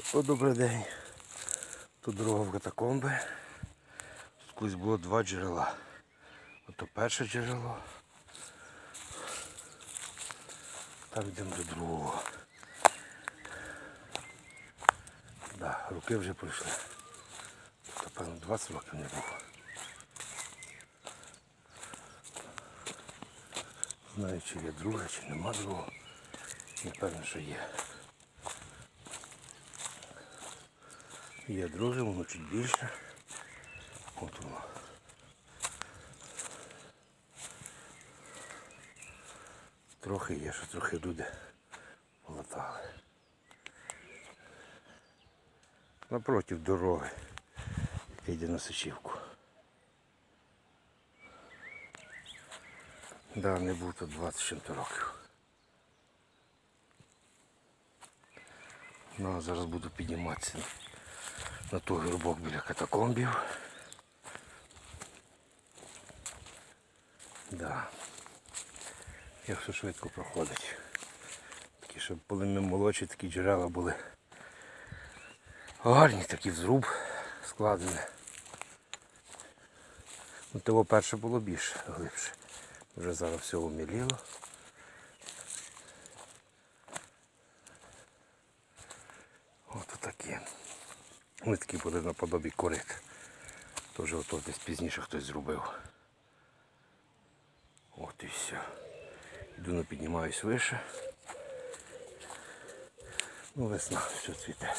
О, добрий день. Тут дорога в катакомби. Тут колись було два джерела. Ото перше джерело. Там йдемо до другого. Да, роки вже пройшли. Тут, певно, 20 років не було. Знаю, чи є друге, чи нема другого. Напевно, що є. Є друге, воно чуть більше. От воно. Трохи є, що трохи люди полатали. Напротив дороги, яка йде на Сичівку. Да, не був тут 20 чим-то років. Ну, а зараз буду підніматися на той горбок біля катакомбів. Да. Як все швидко проходить. Такі, щоб були ми молодші, такі джерела були. Гарні такі зруб складені. Ну, того перше було більше, глибше. Вже зараз все уміліло. От такі. Вони такі були наподобі корит. Теж ото десь пізніше хтось зробив. От і все. Йду на піднімаюсь вище. Ну, весна, все цвіте.